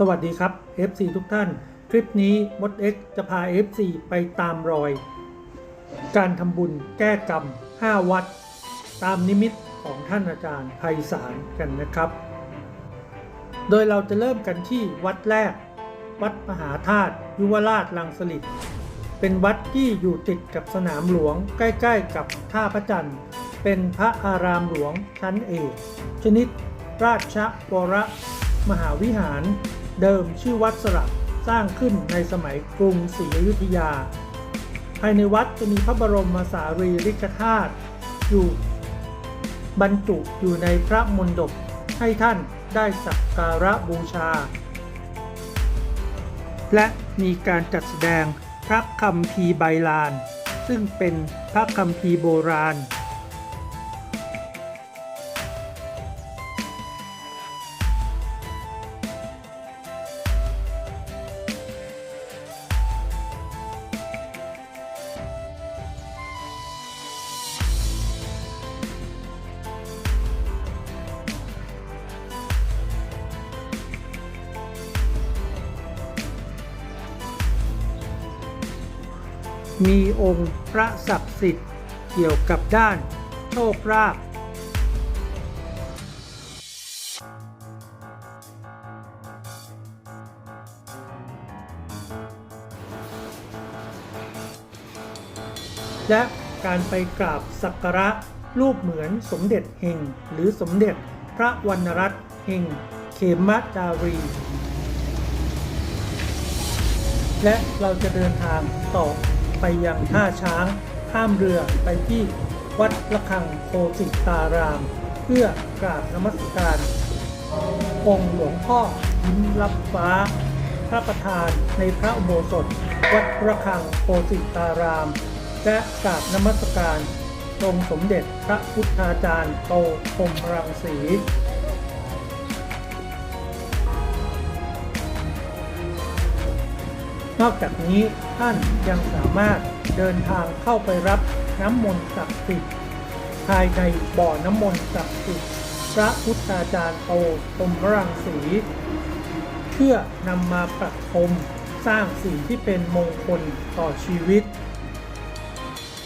สวัสดีครับ FC ทุกท่าน คลิปนี้มด X จะพา FC ไปตามรอย การทำบุญแก้กรรม 5 วัด ตามนิมิตของท่านอาจารย์ไพศาลกันนะครับ โดยเราจะเริ่มกันที่วัดแรก วัดมหาธาตุยุวราชลังสลิดเป็นวัดที่อยู่ติดกับสนามหลวงใกล้ ๆ กับท่าพระจันทร์ เป็นพระอารามหลวงชั้นเอกชนิดราชวรมหาวิหาร เดิมชื่อวัดสระสร้างขึ้นในสมัยกรุงศรีอยุธยา ภายในวัดจะมีพระบรมสารีริกธาตุอยู่บรรจุอยู่ในพระมณฑปให้ท่านได้สักการะบูชา และมีการจัดแสดงพระคัมภีใบลาน ซึ่งเป็นพระคัมภีโบราณ มีองค์พระศักดิ์สิทธิ์เกี่ยวกับด้านโชคลาภและการไปกราบสักการะรูปเหมือนสมเด็จเฮงหรือสมเด็จพระวรรณรัตน์เฮงเขมจารี และเราจะเดินทางต่อ ไปยังท่าช้างข้ามเรือไปที่วัดระฆังโพสิตาราม เพื่อกราบนมัสการ องค์หลวงพ่อยิ้มรับฟ้า พระประธานในพระอุโบสถ วัดระฆังโพสิตาราม และกราบนมัสการองค์สมเด็จพระพุทธาจารย์โตพรมรังสี นอกจากนี้ท่านยังสามารถเดินทางเข้าไปรับน้ำมนต์ศักดิ์สิทธิ์ภายในบ่อน้ำมนต์ศักดิ์สิทธิ์พระพุทธาจารย์โตตมรังสี เพื่อนำมาประพรมสร้างสิ่งที่เป็นมงคลต่อชีวิต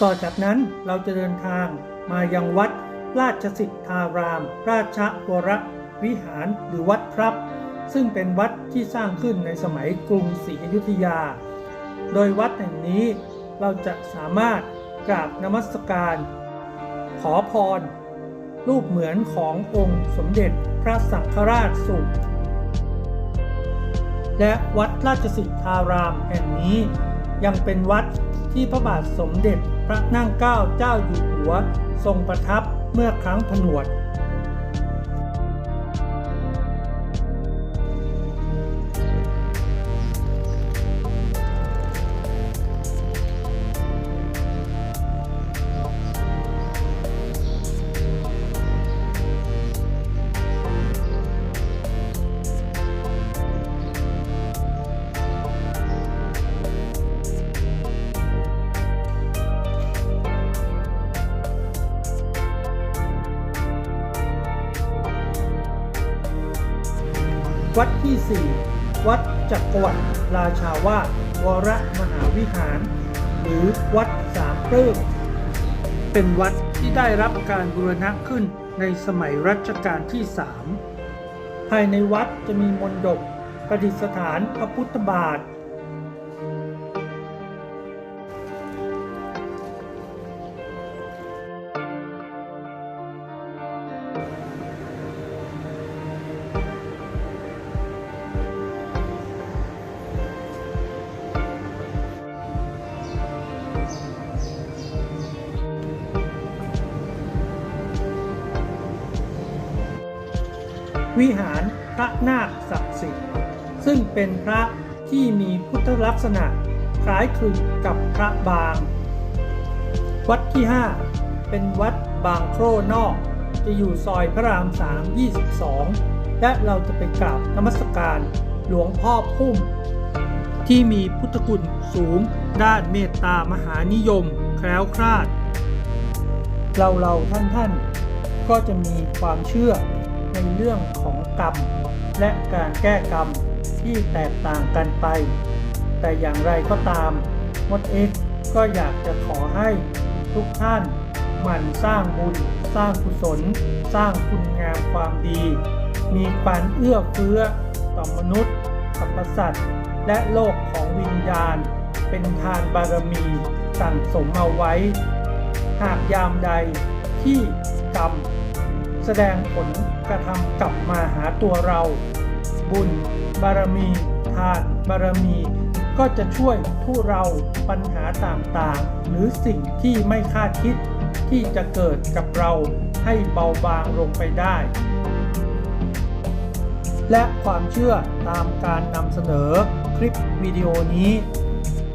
ต่อจากนั้นเราจะเดินทางมายังวัดราชสิทธาราม ราชวรวิหารหรือวัดพรับ ซึ่งเป็นวัดที่สร้างขึ้นในสมัยกรุงศรีอยุธยา โดยวัดแห่งนี้เราจะสามารถกราบนมัสการ ขอพร รูปเหมือนขององค์สมเด็จพระสังฆราชสุข และวัดราชสิทธารามแห่งนี้ ยังเป็นวัดที่พระบาทสมเด็จพระนั่งเกล้าเจ้าอยู่หัว ทรงประทับเมื่อครั้งผนวด วัดที่ 4 วัดจักรวรรดิราชาวาสวรมหาวิหาร หรือวัดสามเพิ่มเป็นวัดที่ได้รับการบูรณะขึ้นในสมัยรัชกาลที่ 3 ภายในวัดจะมีมณฑปประดิษฐานพระพุทธบาท วิหารพระนาคศักดิ์สิทธิ์ซึ่งเป็นพระที่มีพุทธลักษณะคล้ายคลึงกับพระบาง วัดที่ 5 เป็นวัดบางโครนอก จะอยู่ซอยพระราม3 22 และเราจะไปกราบนมัสการหลวงพ่อพุ่ม ที่มีพุทธคุณสูง ด้านเมตตามหานิยม แคล้วคลาด เราเราท่านท่านก็จะมีความเชื่อ ในเรื่องของกรรม และการแก้กรรมที่แตกต่างกันไป แต่อย่างไรก็ตามมดเอ็กก็อยากจะขอให้ทุกท่านหมั่นสร้างบุญ สร้างกุศล สร้างคุณงามความดี มีการเอื้อเฟื้อต่อมนุษย์สรรพสัตว์ และโลกของวิญญาณ เป็นทานบารมีสั่งสมเอาไว้ หากยามใดที่กรรม แสดงผลกระทำกลับมาหาตัวเรา บุญ บารมี ทาน บารมี ก็จะช่วยทุเราปัญหาต่างๆ หรือสิ่งที่ไม่คาดคิดที่จะเกิดกับเราให้เบาบางลงไปได้ และความเชื่อตามการนำเสนอคลิปวิดีโอนี้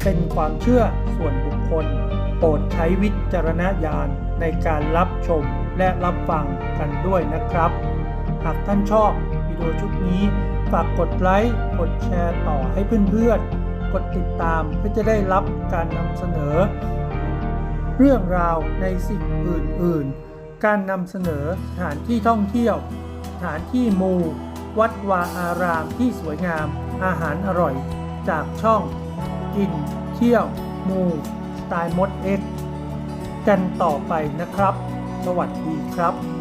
เป็นความเชื่อส่วนบุคคล โปรดใช้วิจารณญาณในการรับชม และรับฟังกันด้วยนะครับ หากท่านชอบวิดีโอชุดนี้ ฝากกดไลค์ กดแชร์ต่อให้เพื่อนๆ กดติดตามเพื่อจะได้รับการนำเสนอ เรื่องราวในสิ่งอื่นๆ การนำเสนอสถานที่ท่องเที่ยว สถานที่มู วัดวาอารามที่สวยงาม อาหารอร่อย จากช่อง กิน เที่ยว มู สไตล์มดเอ็กกันต่อไปนะครับ วัสดีครับ